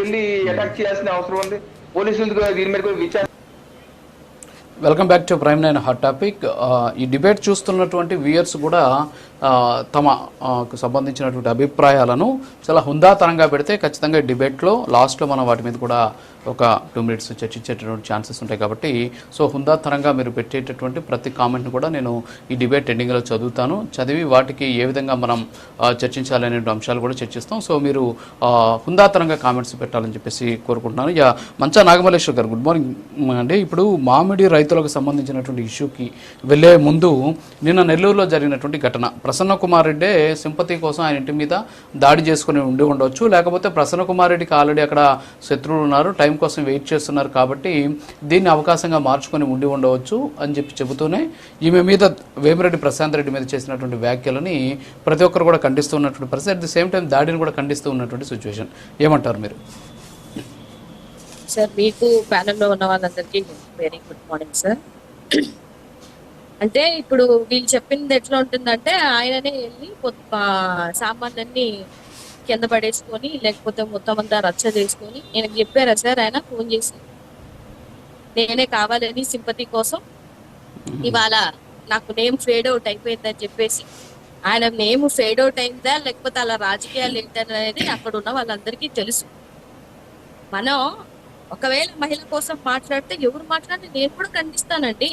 వెళ్ళి అటాక్ చేయాల్సిన అవసరం ఉంది. పోలీసులు దీని మీద కూడా విచారణ welcome back to prime nine hot topic ఈ డిబేట్ చూస్తున్నటువంటి వ్యూయర్స్ కూడా తమ సంబంధించినటువంటి అభిప్రాయాలను చాలా హుందాతనంగా పెడితే ఖచ్చితంగా ఈ డిబేట్లో లాస్ట్లో మనం వాటి మీద కూడా ఒక టూ మినిట్స్ చర్చించేటటువంటి ఛాన్సెస్ ఉంటాయి కాబట్టి సో హుందాతనంగా మీరు పెట్టేటటువంటి ప్రతి కామెంట్ని కూడా నేను ఈ డిబేట్ ఎండింగ్లో చదువుతాను. చదివి వాటికి ఏ విధంగా మనం ఆ, చర్చించాలనే అంశాలు కూడా చర్చిస్తాం. సో మీరు ఆ, హుందాతనంగా కామెంట్స్ పెట్టాలని చెప్పేసి కోరుకుంటున్నాను. యా మంచా నాగమల్లేశ్వర్ గారు గుడ్ మార్నింగ్ అండి. ఇప్పుడు మామిడి రైతు రైతులకు సంబంధించినటువంటి ఇష్యూకి వెళ్ళే ముందు నిన్న నెల్లూరులో జరిగినటువంటి ఘటన. ప్రసన్న కుమార్ రెడ్డి సింపతి కోసం ఆయన ఇంటి మీద దాడి చేసుకుని ఉండి ఉండవచ్చు లేకపోతే ప్రసన్న కుమార్ రెడ్డికి ఆల్రెడీ అక్కడ శత్రువులు ఉన్నారు. టైం కోసం వెయిట్ చేస్తున్నారు కాబట్టి దీన్ని అవకాశంగా మార్చుకొని ఉండి ఉండవచ్చు అని చెప్పి చెబుతూనే ఈమె మీద వేమిరెడ్డి ప్రశాంత్ రెడ్డి మీద చేసినటువంటి వ్యాఖ్యలని ప్రతి ఒక్కరు కూడా ఖండిస్తూ ఉన్నటువంటి పరిస్థితి. అట్ ది సేమ్ టైం దాడిని కూడా ఖండిస్తూ ఉన్నటువంటి సిచ్యువేషన్ ఏమంటారు మీరు? సార్ మీకు ప్యానెల్లో ఉన్న వాళ్ళందరికీ వెరీ గుడ్ మార్నింగ్ సార్ అంటే ఇప్పుడు వీళ్ళు చెప్పింది ఎట్లా ఉంటుందంటే ఆయననే వెళ్ళి సామాన్లన్నీ కింద పడేసుకొని లేకపోతే మొత్తం అంతా రచ్చ చేసుకొని నేను చెప్పారా సార్ ఆయన ఫోన్ చేసి? నేనే కావాలని సింపతి కోసం ఇవాళ నాకు నేమ్ ఫేడ్ అవుట్ అయిపోయిందని చెప్పేసి ఆయన నేమ్ ఫేడ్ అవుట్ అయిందా లేకపోతే అలా రాజకీయాలు ఏంటనేది అక్కడ ఉన్న వాళ్ళందరికీ తెలుసు. మనం ఒకవేళ మహిళ కోసం మాట్లాడితే ఎవరు మాట్లాడినా నేను కూడా ఖండిస్తానండి.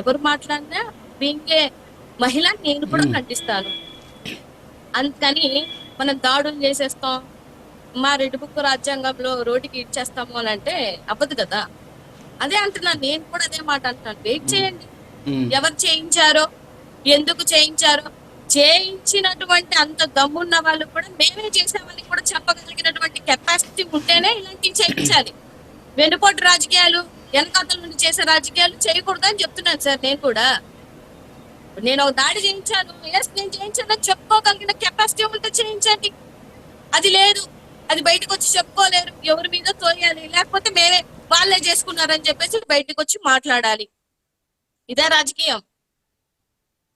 ఎవరు మాట్లాడినా బీంగే మహిళ నేను కూడా ఖండిస్తాను. అందుకని మనం దాడులు చేసేస్తాం. మా రెడ్డి బుక్ రాజ్యాంగంలో రోడ్డుకి ఇచ్చేస్తాము అని అంటే అవ్వదు కదా. అదే అంటున్నాను నేను కూడా అదే మాట అంటున్నాను. వెయిట్ చేయండి. ఎవరు చేయించారో ఎందుకు చేయించారో చేయించినటువంటి అంత దమ్మున్న వాళ్ళు కూడా మేమే చేసామని కూడా చెప్పగలిగినటువంటి కెపాసిటీ ఉంటేనే ఇలాంటివి చేయించాలి. వెనుపోటు రాజకీయాలు వెనకాతల నుండి చేసే రాజకీయాలు చేయకూడదు అని చెప్తున్నాను సార్ నేను కూడా. నేను ఒక దాడి చేయించాను ఎస్ నేను చేయించాను చెప్పుకోగలిగిన కెపాసిటీ ఉంటే చేయించండి. అది లేదు అది బయటకు వచ్చి చెప్పుకోలేరు ఎవరి మీద తోయాలి లేకపోతే మేమే వాళ్ళే చేసుకున్నారని చెప్పేసి బయటకు వచ్చి మాట్లాడాలి. ఇదే రాజకీయం.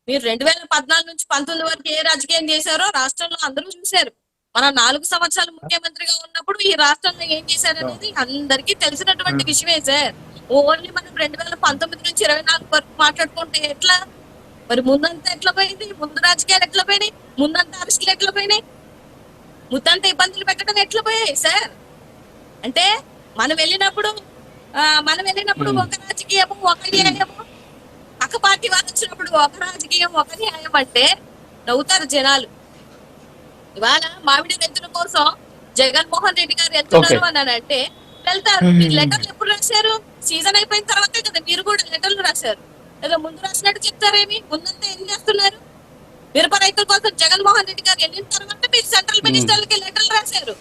మీరు రెండు వేల పద్నాలుగు నుంచి పంతొమ్మిది వరకు ఏ రాజకీయం చేశారో రాష్ట్రంలో అందరూ చూశారు. మన నాలుగు సంవత్సరాలు ముఖ్యమంత్రిగా ఉన్నప్పుడు ఈ రాష్ట్రంలో ఏం చేశారు అనేది అందరికీ తెలిసినటువంటి విషయమే సార్. ఓన్లీ మనం రెండు వేల పంతొమ్మిది నుంచి ఇరవై నాలుగు వరకు మాట్లాడుకుంటే ఎట్లా? మరి ముందంతా ఎట్లా పోయింది? ముందు రాజకీయాలు ఎట్లా పోయినాయి? ముందంతా అరెస్టులు ఎట్లా పోయినాయి? ముందంతా ఇబ్బందులు పెట్టడం ఎట్లా పోయాయి సార్? అంటే మనం వెళ్ళినప్పుడు మనం వెళ్ళినప్పుడు ఒక రాజకీయము ఒక న్యాయము. పక్క పార్టీ వాళ్ళు వచ్చినప్పుడు ఒక రాజకీయం ఒక న్యాయం అంటే నవ్వుతారు జనాలు. ఇవాళ మామిడి రైతుల కోసం జగన్మోహన్ రెడ్డి గారు వెళ్తున్నారు. అని అంటే వెళ్తారు. మీరు లెటర్లు ఎప్పుడు రాశారు? సీజన్ అయిపోయిన తర్వాతే కదా మీరు కూడా లెటర్లు రాశారు. ఏదో ముందు రాసినట్టు చెప్తారేమి? ముందంతా ఏం చేస్తున్నారు? మిరప రైతుల కోసం జగన్మోహన్ రెడ్డి గారు వెళ్ళిన తర్వాత మీరు సెంట్రల్ మినిస్టర్లకి లెటర్లు రాశారు.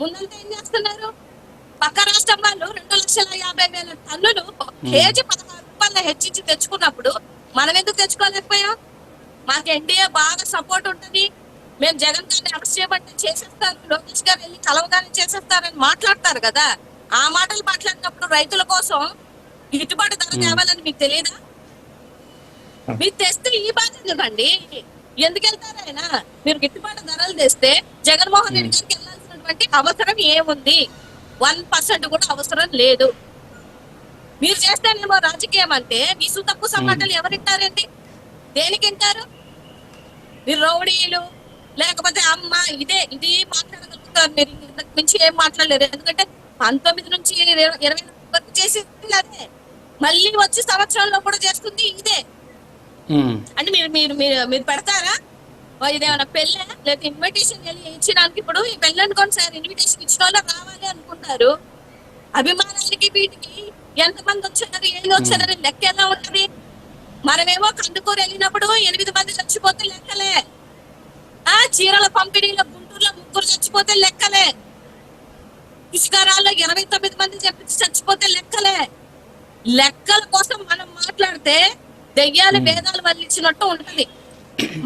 ముందంతా ఏం చేస్తున్నారు? పక్క రాష్ట్రం వాళ్ళు రెండు లక్షల యాభై వేల టన్నులు కేజీ పదహారు రూపాయల హెచ్చించి తెచ్చుకున్నప్పుడు మనం ఎందుకు తెచ్చుకోలేకపోయాం? మాకు ఎన్డీఏ బాగా సపోర్ట్ ఉంటుంది. మేము జగన్ గారిని అరెస్ట్ చేయమంటే చేసేస్తారు లోకేష్ గారు వెళ్ళి కలవగానే చేసేస్తారని మాట్లాడతారు కదా. ఆ మాటలు మాట్లాడినప్పుడు రైతుల కోసం గిట్టుబాటు ధర తేవాలని మీకు తెలియదా మీరు తెస్తే ఈ బాధ ఎందుకండి ఎందుకు వెళ్తారు ఆయన? మీరు గిట్టుబాటు ధరలు తెస్తే జగన్మోహన్ రెడ్డి గారికి వెళ్ళాల్సినటువంటి అవసరం ఏముంది? వన్ పర్సెంట్ కూడా అవసరం లేదు. మీరు చేస్తేనేమో రాజకీయం అంటే మీ తప్పు సమాటలు ఎవరింటారండి? దేనికి వింటారు మీరు రౌడీలు లేకపోతే అమ్మ ఇదే ఇది మాట్లాడగలుగుతారు. మీరు ఇంతకు మించి ఏం మాట్లాడలేరు. ఎందుకంటే పంతొమ్మిది నుంచి ఇరవై వరకు చేసింది అదే. మళ్ళీ వచ్చి సంవత్సరంలో కూడా చేస్తుంది ఇదే. అంటే మీరు మీరు మీరు మీరు పెడతారా? ఓ ఇదేమన్నా పెళ్ళ? లేదా ఇన్విటేషన్ వెళ్ళి ఇచ్చినానికి ఇప్పుడు ఈ పెళ్ళి అనుకోండి సార్ ఇన్విటేషన్ ఇచ్చిన వాళ్ళు రావాలి అనుకుంటారు. అభిమానాలకి వీటికి ఎంతమంది వచ్చారు ఏం వచ్చారని లెక్క ఎలా ఉంటది? మనమేమో కందుకూరు వెళ్ళినప్పుడు ఎనిమిది మంది చచ్చిపోతే లెక్కలే. ఆ చీరల పంపిణీలో గుంటూరులో ముగ్గురు చచ్చిపోతే లెక్కలే. పుష్కరాల్లో ఇరవై తొమ్మిది మంది చెప్పి చచ్చిపోతే లెక్కలే. లెక్కల కోసం మనం మాట్లాడితే దెయ్యాలు వేదాలు వల్లించినట్టు ఉంటది.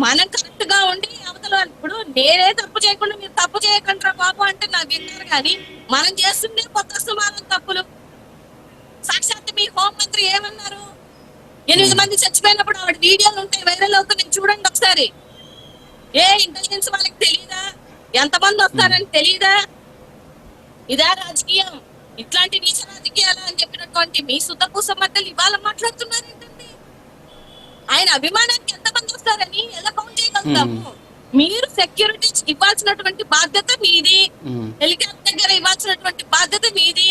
మనం కరెక్ట్గా ఉండి అవతల ఇప్పుడు నేనే తప్పు చేయకుండా మీరు తప్పు చేయకుండా బాబు అంటే నాకు విన్నారు కానీ మనం చేస్తుండే కొత్త సుమారం తప్పులు. సాక్షాత్ మీ హోం మంత్రి ఏమన్నారు? ఎనిమిది మంది చచ్చిపోయినప్పుడు ఆవిడ వీడియోలు ఉంటాయి వైరల్ అవుతున్నాయి చూడండి ఒకసారి. ఏ ఇంటెలిజెన్స్ వాళ్ళకి తెలియదా ఎంతమంది వస్తారని తెలియదా ఇదా రాజకీయం. ఇట్లాంటి నీచ రాజకీయాలు అని చెప్పినటువంటి మీ సుతపూస మధ్యలో ఇవాళ మాట్లాడుతున్నారు ఏంటండి ఆయన అభిమానానికి ఎంతమంది వస్తారని ఎలా కౌంట్ చేయగలుగుతాము? మీరు సెక్యూరిటీ ఇవ్వాల్సినటువంటి బాధ్యత మీది. హెలికాప్టర్ దగ్గర ఇవ్వాల్సినటువంటి బాధ్యత మీది.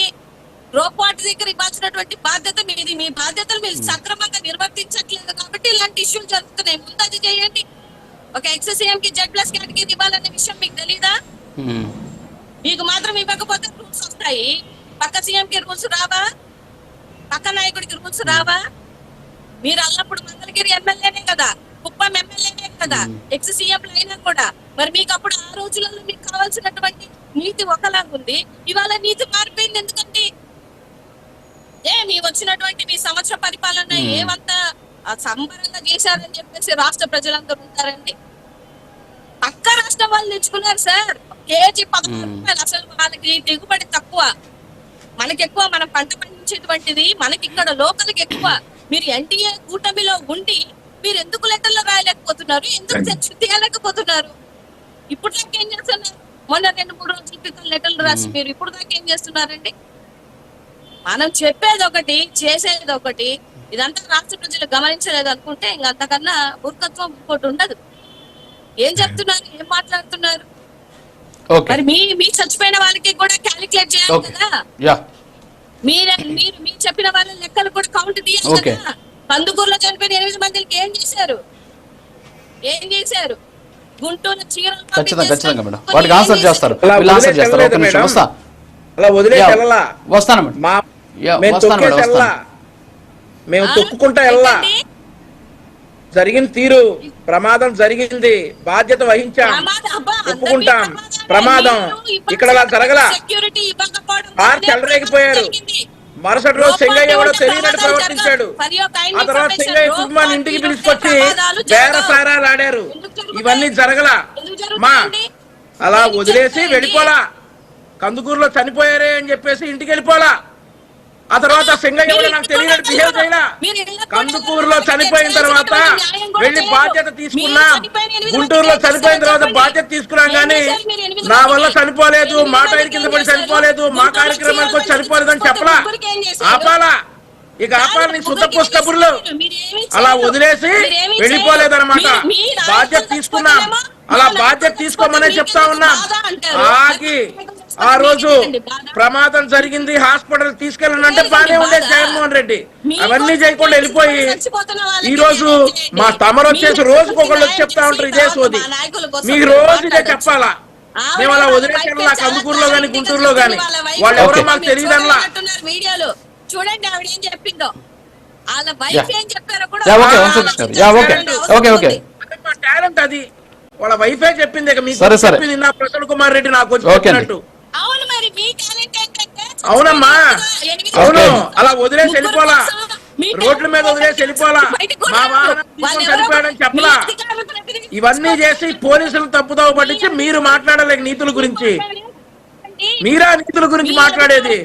రోపాట్ దగ్గర ఇవ్వాల్సినటువంటి బాధ్యత మీది. మీ బాధ్యతలు మీరు సక్రమంగా నిర్వర్తించట్లేదు కాబట్టి ఇలాంటి ఇష్యూలు జరుగుతున్నాయి. ముందు అది చేయండి. ఒక ఎక్స్సీఎం కి జెడ్ ప్లస్ కేటగిరీ ఇవ్వాలనే విషయం మీకు తెలీదా. మీకు మాత్రం ఇవ్వకపోతే రూల్స్ వస్తాయి. పక్క సీఎం కి రూల్స్ రావా? పక్క నాయకుడికి రూల్స్ రావా? మీరు అల్లప్పుడు మంగళగిరి ఎమ్మెల్యేనే కదా కుప్పం ఎమ్మెల్యేనే కదా ఎక్స్ సీఎం అయినా కూడా. మరి మీకు అప్పుడు ఆ రోజులలో మీకు కావాల్సినటువంటి నీతి ఒకలాగుంది ఇవాళ నీతి మారిపోయింది ఎందుకండి? ఏ మీ వచ్చినటువంటి మీ సంవత్సర పరిపాలన ఏమంతా సంబరంగా చేశారని చెప్పేసి రాష్ట్ర ప్రజలందరూ ఉంటారండి. పక్క రాష్ట్రం వాళ్ళు తెచ్చుకున్నారు సార్. కేజీ పదహారు రూపాయలు అసలు వాళ్ళకి దిగుబడి తక్కువ. మనకి ఎక్కువ మనం పంట పండించేటువంటిది మనకి ఇక్కడ లోకల్కి ఎక్కువ. మీరు ఎన్టీఏ కూటమిలో ఉండి మీరు ఎందుకు లెటర్లు రాయలేకపోతున్నారు? ఎందుకు తీయలేకపోతున్నారు? ఇప్పుడు దాకా ఏం చేస్తున్నారు? మొన్న రెండు మూడు రోజుల క్రితం లెటర్లు రాసి మీరు ఇప్పుడు దాకా ఏం చేస్తున్నారండి? మనం చెప్పేది ఒకటి చేసేది ఒకటి. ఇదంతా రాష్ట్ర ప్రజలు గమనించలేదు అనుకుంటే ఇంక అంతకన్నా మూర్ఖత్వం ఇంకోటి ఉండదు. ఏం చెప్తున్నారు ఏం మాట్లాడుతున్నారు ఓకే మరి మీ మీ చచ్చిపోయిన వాళ్ళకి కూడా క్యాలిక్యులేట్ చేయాలి. కదా యా మీరే మీరు మీరు చెప్పిన వాళ్ళ లెక్కలు కూడా కౌంట్ తీయాలి. కదా కందుకూరులో చనిపోయిన ఎనిమిది మందికి ఏం చేశారు ఏం చేశారు గుంటూరు చీరలు ఖచ్చితంగా. ఖచ్చితంగా మేడం వాటికి ఆన్సర్? చేస్తారు ఆన్సర్ చేస్తారు ఒక్క వెళ్ళలేదు నిమిషం. వస్తా అలా వెళ్ళలా వస్తాను మేడం మా యా, మేము వస్తాను మేడం. మేము? తొక్కుకుంటా వెళ్ళా? జరిగిన తీరు ప్రమాదం జరిగింది బాధ్యత వహించాం ఒప్పుకుంటాం. ప్రమాదం ఇక్కడ అలా జరగల వల్లనే చెలరేగిపోయారు. మరుసటి రోజు చెంగయ్య కూడా తెలియనట్టు ప్రవర్తించాడు ఆ తర్వాత చెంగయ్య లోపాలు కుటుంబాన్ని ఇంటికి పిలుచుకొచ్చి ప్రమాదాలు వేర జరగవు. సారాలు ఆడారు? ఇవన్నీ జరగల మా? అలా వదిలేసి? వెళ్ళిపోలా కందుకూరులో చనిపోయారే అని చెప్పేసి ఇంటికి వెళ్ళిపోలా ఆ తర్వాత సింగయ్య కూడా నాకు తెలియనట్టు బిహేవ్ కూడా కందుకూరులో. చనిపోయిన తర్వాత వెళ్ళి. బాధ్యత తీసుకున్నా గుంటూరులో చనిపోయిన తర్వాత. బాధ్యత తీసుకున్నాం కానీ నా? వల్ల చనిపోలేదు మా టైర్ కింద పడి? చనిపోలేదు మా కార్యక్రమానికి వచ్చి చీరలు చనిపోలేదని చెప్పలా? ఆపాలా ఇక ఆపాలి నీ శుద్ధ? మీరేమీ అలా. వదిలేసి వెళ్ళిపోలేదన్నమాట బాధ్యత తీసుకున్నాం అలా బాధ్యత తీసుకోమనే చెప్తా ఉన్నాం? ఆగి ఆ రోజు ప్రమాదం జరిగింది హాస్పిటల్ తీసుకెళ్ళనంటే బానే ఉండేది జగన్మోహన్ రెడ్డి. అవన్నీ చేయకుండా వెళ్ళిపోయి ఈ రోజు మా తమరు వచ్చేసి రోజుకు ఒకళ్ళు వచ్చి చెప్తా ఉంటారు ఇదే సోది. మీకు రోజు ఇదే చెప్పాలా? మేము అలా వదిలేసి కందుకూరులో గాని గుంటూరులో గాని వాళ్ళు ఎవరో. మాకు తెలియదనలా వీడియోలు. చూడండి ఆవిడ ఏం చెప్పిందో. వాళ్ళ వైఫ్ ఏం చెప్పారో కూడా టాలెంట్ అది. వాళ్ళ వైఫే చెప్పింది ఇక మీకు సరే, సరే. చెప్పింది? నా ప్రసన్న కుమార్ రెడ్డి నాకు వచ్చి ఓకే అండి. చెప్పినట్టు అవును మరి మీ టాలెంట్ ఏంటంటే అవునమ్మా. అవును. అలా వదిలేసి వెళ్ళిపోలా రోడ్ల మీద వదిలేసి వెళ్ళిపోలా మా. వాహనం చనిపోయాడని చెప్పలా? ఇవన్నీ చేసి పోలీసులు తప్పుదావ పట్టించి మీరు మాట్లాడలేక నీతుల గురించి. మీరా నీతుల గురించి మాట్లాడేది?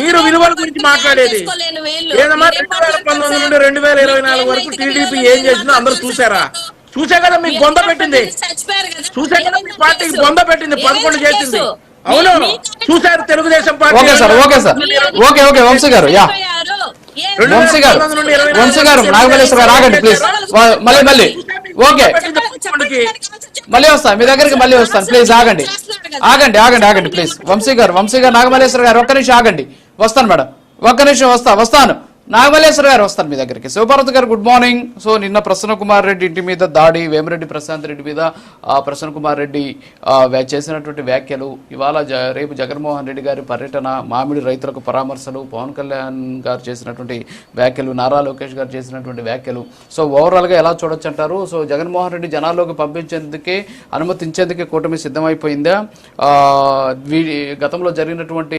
మీరు విలువల గురించి మాట్లాడేది? ఏదమ్మా? రెండు వేల పంతొమ్మిది నుండి రెండు వేల ఇరవై నాలుగు వరకు టీడీపీ ఏం చేసిందో అందరూ చూసారా? చూసే కదా మీకు బొంద పెట్టింది. చూసే కదా మీ పార్టీకి బొంద పెట్టింది పదకొండు చేసింది. అవును. చూశారు Telugudesam party okay sir okay sir. Okay okay Vamsi గారు యా. వంశీ గారు వంశీ గారు నాగమల్లేశ్వర గారు ఆగండి ప్లీజ్ మళ్ళీ మళ్ళీ. ఓకే. మళ్ళీ వస్తాను మీ దగ్గరికి మళ్ళీ వస్తాను ప్లీజ్ ఆగండి. ఆగండి ఆగండి ఆగండి ప్లీజ్ వంశీ గారు వంశీ గారు నాగమల్లేశ్వర గారు ఒక్క నిమిషం ఆగండి. వస్తాను మేడం. ఒక్క నిమిషం వస్తా వస్తాను. నాగమల్లేశ్వర గారు వస్తారు మీ దగ్గరికి. శివభారత్ గారు గుడ్ మార్నింగ్ సో నిన్న ప్రసన్న కుమార్ రెడ్డి ఇంటి మీద దాడి వేమిరెడ్డి ప్రశాంత్ రెడ్డి మీద ప్రసన్న కుమార్ రెడ్డి చేసినటువంటి వ్యాఖ్యలు ఇవాళ జ- రేపు జగన్మోహన్ రెడ్డి గారి పర్యటన మామిడి రైతులకు పరామర్శలు పవన్ కళ్యాణ్ గారు చేసినటువంటి వ్యాఖ్యలు నారా లోకేష్ గారు చేసినటువంటి వ్యాఖ్యలు. సో ఓవరాల్గా ఎలా చూడొచ్చు అంటారు సో జగన్మోహన్ రెడ్డి జనాల్లోకి పంపించేందుకే అనుమతించేందుకే కూటమి సిద్ధమైపోయిందా? గతంలో జరిగినటువంటి